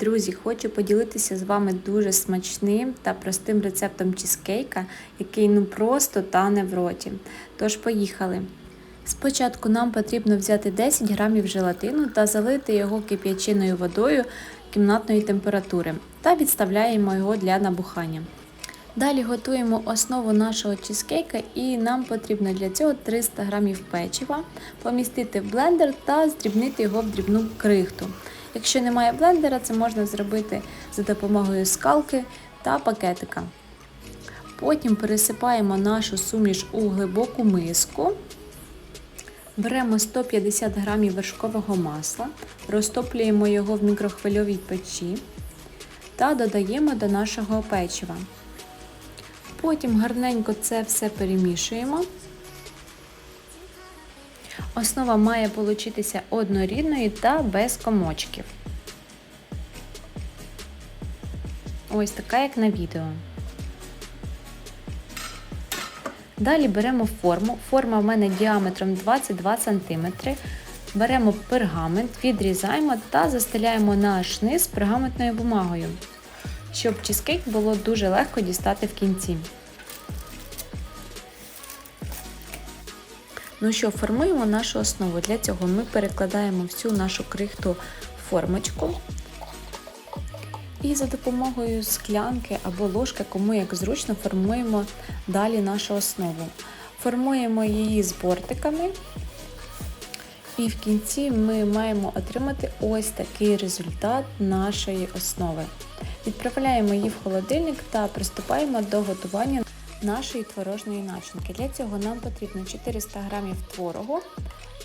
Друзі, хочу поділитися з вами дуже смачним та простим рецептом чизкейка, який ну просто тане в роті. Тож поїхали. Спочатку нам потрібно взяти 10 грамів желатину та залити його кип'ячиною водою кімнатної температури та відставляємо його для набухання. Далі готуємо основу нашого чизкейка і нам потрібно для цього 300 г печива, помістити в блендер та здрібнити його в дрібну крихту. Якщо немає блендера, це можна зробити за допомогою скалки та пакетика. Потім пересипаємо нашу суміш у глибоку миску. Беремо 150 г вершкового масла, розтоплюємо його в мікрохвильовій печі та додаємо до нашого печива. Потім гарненько це все перемішуємо. Основа має получитися однорідною та без комочків. Ось така, як на відео. Далі беремо форму. Форма в мене діаметром 22 см. Беремо пергамент, відрізаємо та застеляємо наш низ пергаментною бумагою, щоб чизкейк було дуже легко дістати в кінці. Ну що, формуємо нашу основу. Для цього ми перекладаємо всю нашу крихту в формочку. І за допомогою склянки або ложки, кому як зручно, формуємо далі нашу основу. Формуємо її з бортиками. І в кінці ми маємо отримати ось такий результат нашої основи. Відправляємо її в холодильник та приступаємо до готування нашої творожної начинки. Для цього нам потрібно 400 г творогу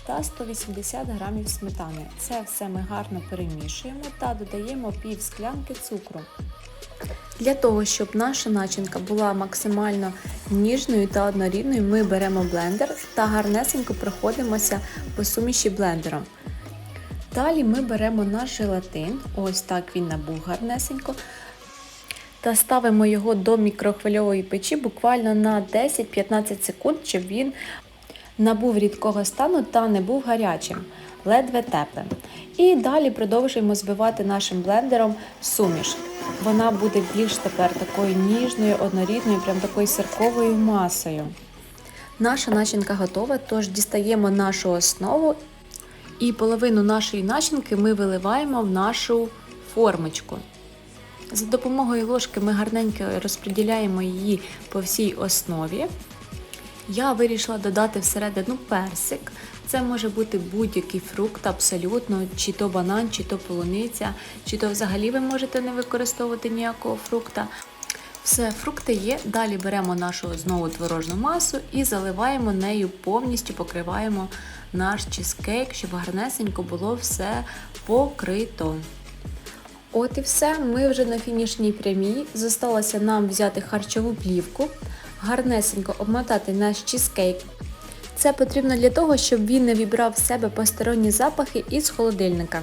та 180 г сметани. Це все ми гарно перемішуємо та додаємо пів склянки цукру. Для того, щоб наша начинка була максимально ніжною та однорідною, ми беремо блендер та гарнесенько проходимося по суміші блендером. Далі ми беремо наш желатин, ось так він набув гарнесенько, та ставимо його до мікрохвильової печі буквально на 10-15 секунд, щоб він набув рідкого стану та не був гарячим, ледве теплим. І далі продовжуємо збивати нашим блендером суміш. Вона буде більш тепер такою ніжною, однорідною, прям такою сирковою масою. Наша начинка готова, тож дістаємо нашу основу і половину нашої начинки ми виливаємо в нашу формочку. За допомогою ложки ми гарненько розподіляємо її по всій основі. Я вирішила додати всередину персик. Це може бути будь-який фрукт, абсолютно, чи то банан, чи то полуниця, чи то взагалі ви можете не використовувати ніякого фрукта. Все, фрукти є. Далі беремо нашу знову творожну масу і заливаємо нею повністю, покриваємо наш чизкейк, щоб гарнесенько було все покрито. От і все, ми вже на фінішній прямій. Зосталося нам взяти харчову плівку, гарнесенько обмотати наш чизкейк. Це потрібно для того, щоб він не вібрав в себе посторонні запахи із холодильника.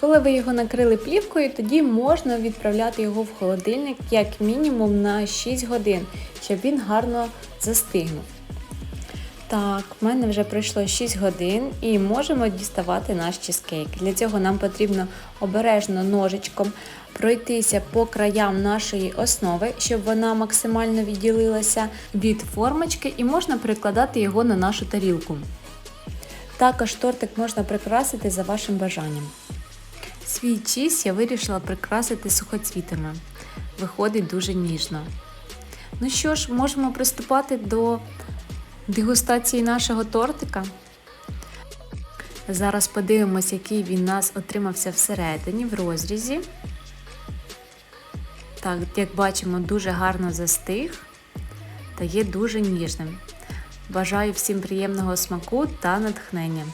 Коли ви його накрили плівкою, тоді можна відправляти його в холодильник як мінімум на 6 годин, щоб він гарно застигнув. Так, в мене вже пройшло 6 годин і можемо діставати наш чизкейк. Для цього нам потрібно обережно ножичком пройтися по краям нашої основи, щоб вона максимально відділилася від формочки і можна прикладати його на нашу тарілку. Також тортик можна прикрасити за вашим бажанням. Свій чіз я вирішила прикрасити сухоцвітами. Виходить дуже ніжно. Ну що ж, можемо приступати до дегустації нашого тортика. Зараз подивимось, який він у нас отримався всередині, в розрізі. Так, як бачимо, дуже гарно застиг та є дуже ніжним. Бажаю всім приємного смаку та натхнення.